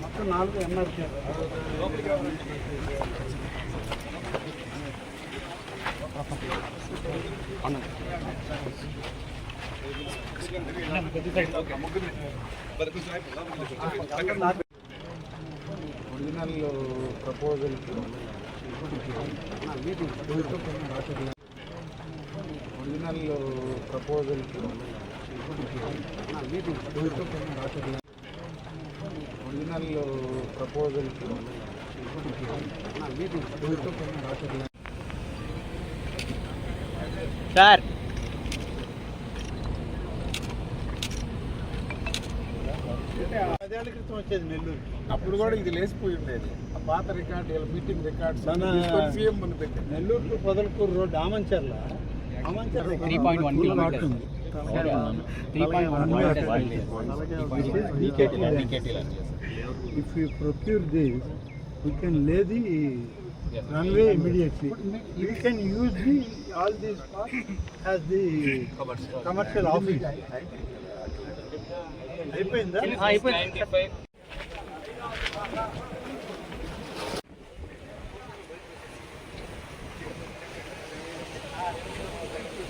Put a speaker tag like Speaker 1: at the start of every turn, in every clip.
Speaker 1: మొత్తం నాలుగు NRC original proposal original proposal original proposal
Speaker 2: sir.
Speaker 1: పదేళ్ళ క్రితం వచ్చేది నెల్లూరు. అప్పుడు కూడా ఇది లేచిపోయి ఉండేది. ఆ పాత రికార్డ్ ఇలా మీటింగ్ రికార్డ్స్ సీఎం పెట్టారు. Nellore to Podalakuru road Amancharla Amancharla.
Speaker 2: Three point one kilometres three point one
Speaker 1: If we procure this, we can lay the runway immediately. We can use the, all these parts as the commercial office. అయిపోయిందా water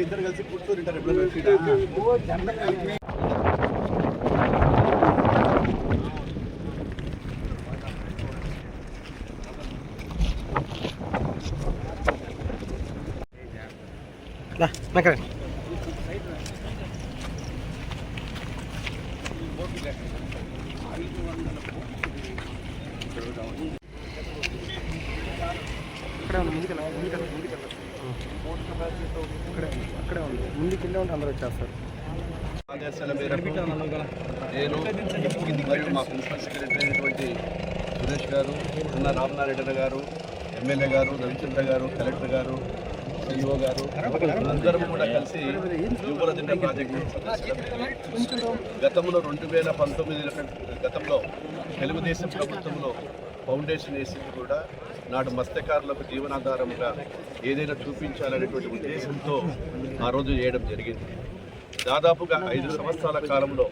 Speaker 1: ఇద్దరు కలిసి కూర్చుంటారు
Speaker 3: ఎప్పుడు Nah, makan
Speaker 1: అక్కడే ఉంది ముందుకు ముందుకు ముందుకు అక్కడే ఉంది. అక్కడే ఉంది ఉంటే అందరూ వచ్చేస్తారు.
Speaker 3: నేను మరియు మా ప్రిన్సిపల్ సెక్రటరీ అయినటువంటి సురేష్ గారు ఉన్న రామనారాయణ గారు ఎమ్మెల్యే గారు రవిచంద్ర గారు కలెక్టర్ గారు సిఇఓ గారు అందరం కూడా కలిసి యువరజెండా ప్రాజెక్టు గతంలో రెండు వేల పంతొమ్మిది గతంలో తెలుగుదేశం ప్రభుత్వంలో ఫౌండేషన్ వేసింది కూడా నాడు మత్స్యకారులకు జీవనాధారంగా ఏదైనా చూపించాలనేటువంటి ఉద్దేశంతో ఆ రోజు చేయడం జరిగింది. దాదాపుగా ఐదు సంవత్సరాల కాలంలో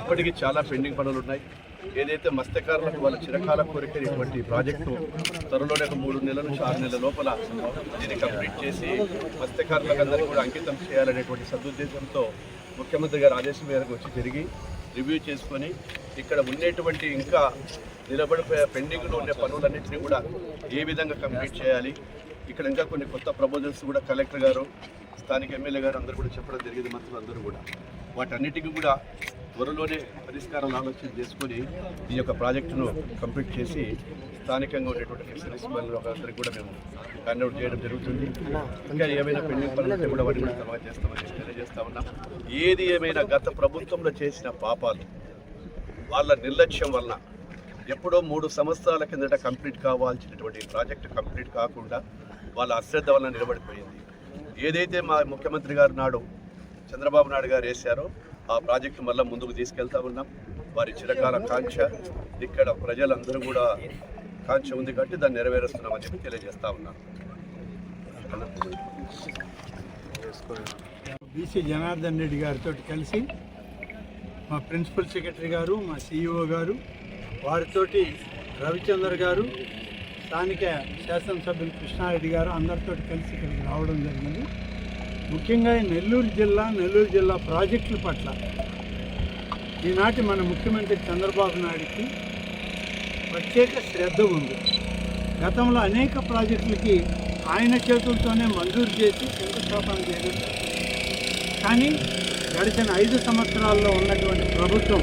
Speaker 3: ఇప్పటికీ చాలా పెండింగ్ పనులు ఉన్నాయి. ఏదైతే మత్స్యకారులకు వాళ్ళ చిరకాల కోరికైనటువంటి ప్రాజెక్టు త్వరలోనే ఒక మూడు నెలల నుంచి ఆరు నెలల లోపల దీన్ని కంప్లీట్ చేసి మత్స్యకారులకు అందరికీ కూడా అంకితం చేయాలనేటువంటి సదుద్దేశంతో ముఖ్యమంత్రి గారి ఆదేశం మేరకు వచ్చి తిరిగి రివ్యూ చేసుకొని ఇక్కడ ఉండేటువంటి ఇంకా నిలబడిపోయే పెండింగ్లో ఉండే పనులన్నింటినీ కూడా ఏ విధంగా కంప్లీట్ చేయాలి? ఇక్కడ ఇంకా కొన్ని కొత్త ప్రపోజల్స్ కూడా కలెక్టర్ గారు స్థానిక ఎమ్మెల్యే గారు అందరూ కూడా చెప్పడం జరిగింది మంత్రులు అందరూ కూడా. వాటన్నిటికీ కూడా త్వరలోనే పరిష్కారం ఆలోచన చేసుకొని ఈ యొక్క ప్రాజెక్టును కంప్లీట్ చేసి స్థానికంగా ఉండేటువంటి ఫిషరీస్ అందరికీ కూడా మేము హ్యాండ్ చేయడం జరుగుతుంది. ఇంకా ఏమైనా పెండింగ్ పనులు ఉంటే కూడా వాటిని కూడా తర్వాత చేస్తామని తెలియజేస్తా ఉన్నాం. ఏది ఏమైనా గత ప్రభుత్వంలో చేసిన పాపాలు వాళ్ళ నిర్లక్ష్యం వలన ఎప్పుడో మూడు సంవత్సరాల కిందట కంప్లీట్ కావాల్సినటువంటి ప్రాజెక్టు కంప్లీట్ కాకుండా వాళ్ళ అశ్రద్ధ వల్ల నిలబడిపోయింది. ఏదైతే మా ముఖ్యమంత్రి గారు నాడు చంద్రబాబు నాయుడు గారు వేశారో. ఆ ప్రాజెక్టు మళ్ళీ ముందుకు తీసుకెళ్తా ఉన్నాం. వారి చిరకాల కాంక్ష ఇక్కడ ప్రజలందరూ కూడా కాంక్ష ఉంది కాబట్టి దాన్ని నెరవేరుస్తున్నామని చెప్పి తెలియజేస్తా ఉన్నాను
Speaker 1: బీసీ జనార్దన్ రెడ్డి గారితో కలిసి మా ప్రిన్సిపల్ సెక్రటరీ గారు మా సిఇఓ గారు వారితోటి రవిచందర్ గారు స్థానిక శాసనసభ్యులు కృష్ణారెడ్డి గారు అందరితో కలిసి ఇక్కడికి రావడం జరిగింది. ముఖ్యంగా నెల్లూరు జిల్లా నెల్లూరు జిల్లా ప్రాజెక్టుల పట్ల ఈనాటి మన ముఖ్యమంత్రి చంద్రబాబు నాయుడికి ప్రత్యేక శ్రద్ధ ఉంది. గతంలో అనేక ప్రాజెక్టులకి ఆయన చేతులతోనే మంజూరు చేసి శంకుస్థాపన చేయడం కానీ గడిచిన ఐదు సంవత్సరాల్లో ఉన్నటువంటి ప్రభుత్వం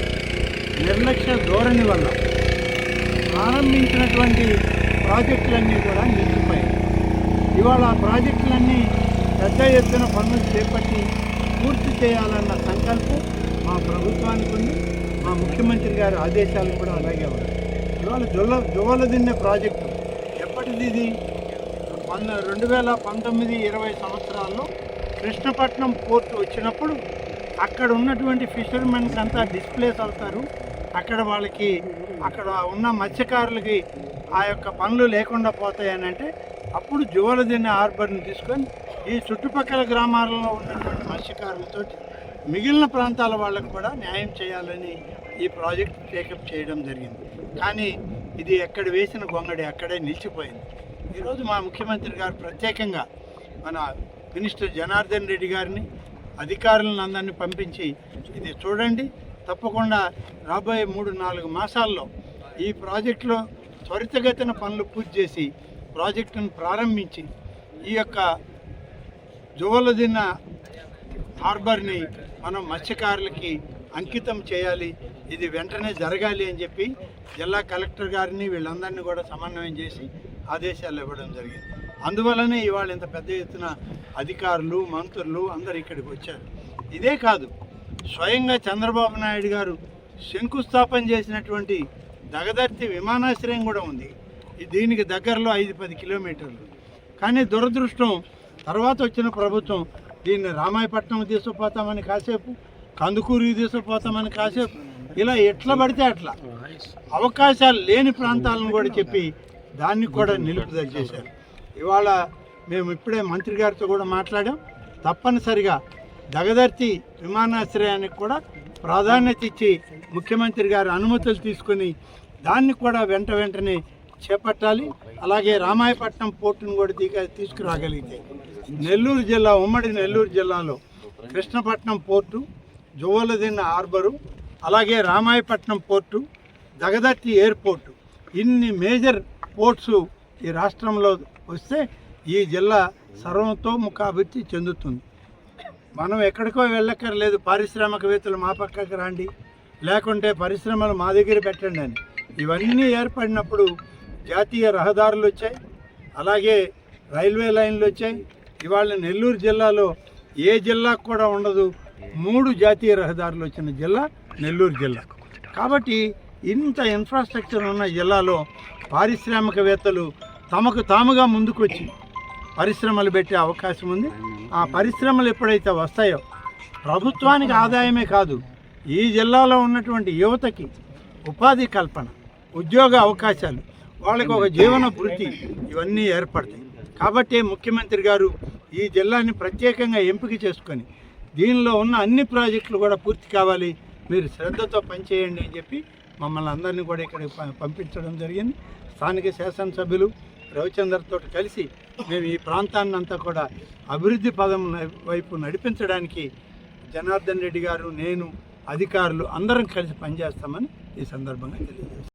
Speaker 1: నిర్లక్ష్య ధోరణి వల్ల ప్రారంభించినటువంటి ప్రాజెక్టులన్నీ కూడా నిలిచిపోయాయి. ఇవాళ ఆ ప్రాజెక్టులన్నీ పెద్ద ఎత్తున పనులు చేపట్టి పూర్తి చేయాలన్న సంకల్పం మా ప్రభుత్వానికి ఉంది. మా ముఖ్యమంత్రి గారి ఆదేశాలు కూడా అలాగే ఉన్నాయి. ఇవాళ జొల్ల జువ్వల దిన్నె ప్రాజెక్టు. ఎప్పటిది ఇది? పంద రెండు వేల పంతొమ్మిది ఇరవై సంవత్సరాల్లో కృష్ణపట్నం పోర్ట్ వచ్చినప్పుడు అక్కడ ఉన్నటువంటి ఫిషర్మెన్కి అంతా డిస్ప్లేస్ అవుతారు. అక్కడ వాళ్ళకి అక్కడ ఉన్న మత్స్యకారులకి ఆ యొక్క పనులు లేకుండా పోతాయని అంటే అప్పుడు జువలదిన్న హార్బర్ని తీసుకొని ఈ చుట్టుపక్కల గ్రామాలలో ఉన్నటువంటి మత్స్యకారులతో మిగిలిన ప్రాంతాల వాళ్ళకు కూడా న్యాయం చేయాలని ఈ ప్రాజెక్ట్ టేకప్ చేయడం జరిగింది. కానీ ఇది ఎక్కడ వేసిన గొంగడి అక్కడే నిలిచిపోయింది. ఈరోజు మా ముఖ్యమంత్రి గారు ప్రత్యేకంగా మన మినిస్టర్ జనార్దన్ రెడ్డి గారిని అధికారులను అందరినీ పంపించి ఇది చూడండి. తప్పకుండా రాబోయే మూడు నాలుగు మాసాల్లో ఈ ప్రాజెక్టులో త్వరితగతిన పనులు పూర్తి చేసి ప్రాజెక్టును ప్రారంభించి ఈ యొక్క జువలదిన్న హార్బర్ని మనం మత్స్యకారులకి అంకితం చేయాలి. ఇది వెంటనే జరగాలి అని చెప్పి జిల్లా కలెక్టర్ గారిని వీళ్ళందరినీ కూడా సమన్వయం చేసి ఆదేశాలు ఇవ్వడం జరిగింది. అందువలనే ఇవాళ ఇంత పెద్ద ఎత్తున అధికారులు మంత్రులు అందరు ఇక్కడికి వచ్చారు. ఇదే కాదు స్వయంగా చంద్రబాబు నాయుడు గారు శంకుస్థాపన చేసినటువంటి దగదర్తి విమానాశ్రయం కూడా ఉంది. దీనికి దగ్గరలో ఐదు పది కిలోమీటర్లు. కానీ దురదృష్టం తర్వాత వచ్చిన ప్రభుత్వం దీన్ని రామాయపట్నం తీసుకుపోతామని కాసేపు కందుకూరు తీసుకుపోతామని కాసేపు ఇలా ఎట్లా పడితే అట్లా. అవకాశాలు లేని ప్రాంతాలను కూడా చెప్పి దాన్ని కూడా నిలుపుదల చేశారు. ఇవాళ మేము ఇప్పుడే మంత్రి గారితో కూడా మాట్లాడాం. తప్పనిసరిగా దగదర్తి విమానాశ్రయానికి కూడా ప్రాధాన్యత ఇచ్చి ముఖ్యమంత్రి గారి అనుమతులు తీసుకొని దాన్ని కూడా వెంట వెంటనే చేపట్టాలి. అలాగే రామాయపట్నం పోర్టును కూడా తీసుకురాగలిగితే నెల్లూరు జిల్లా ఉమ్మడి నెల్లూరు జిల్లాలో కృష్ణపట్నం పోర్టు జువ్వలదిన్న హార్బరు అలాగే రామాయపట్నం పోర్టు జగదట్టి ఎయిర్పోర్టు. ఇన్ని మేజర్ పోర్ట్స్ ఈ రాష్ట్రంలో వస్తే ఈ జిల్లా సర్వంతో ముఖాభివృద్ధి చెందుతుంది. మనం ఎక్కడికో వెళ్ళక్కర్లేదు పారిశ్రామికవేత్తలు మా పక్కకి రండి లేకుంటే పరిశ్రమలు మా దగ్గర పెట్టండి అని. ఇవన్నీ ఏర్పడినప్పుడు జాతీయ రహదారులు వచ్చాయి అలాగే రైల్వే లైన్లు వచ్చాయి ఇవాళ నెల్లూరు జిల్లాలో ఏ జిల్లాకు కూడా ఉండదు. మూడు జాతీయ రహదారులు వచ్చిన జిల్లా నెల్లూరు జిల్లా. కాబట్టి ఇంత ఇన్ఫ్రాస్ట్రక్చర్ ఉన్న జిల్లాలో పారిశ్రామికవేత్తలు తమకు తాముగా ముందుకొచ్చి పరిశ్రమలు పెట్టే అవకాశం ఉంది. ఆ పరిశ్రమలు ఎప్పుడైతే వస్తాయో ప్రభుత్వానికి ఆదాయమే కాదు ఈ జిల్లాలో ఉన్నటువంటి యువతకి ఉపాధి కల్పన ఉద్యోగ అవకాశాలు వాళ్ళకి ఒక జీవన వృత్తి ఇవన్నీ ఏర్పడతాయి. కాబట్టి ముఖ్యమంత్రి గారు ఈ జిల్లాని ప్రత్యేకంగా ఎంపిక చేసుకొని దీనిలో ఉన్న అన్ని ప్రాజెక్టులు కూడా పూర్తి కావాలి. మీరు శ్రద్ధతో పనిచేయండి అని చెప్పి మమ్మల్ని అందరినీ కూడా ఇక్కడికి ప- పంపించడం జరిగింది. స్థానిక శాసనసభ్యులు రవిచందర్తో కలిసి మేము ఈ ప్రాంతాన్ని అంతా కూడా అభివృద్ధి పదం వైపు నడిపించడానికి జనార్దన్ రెడ్డి గారు నేను అధికారులు అందరం కలిసి పనిచేస్తామని ఈ సందర్భంగా తెలియజేస్తాను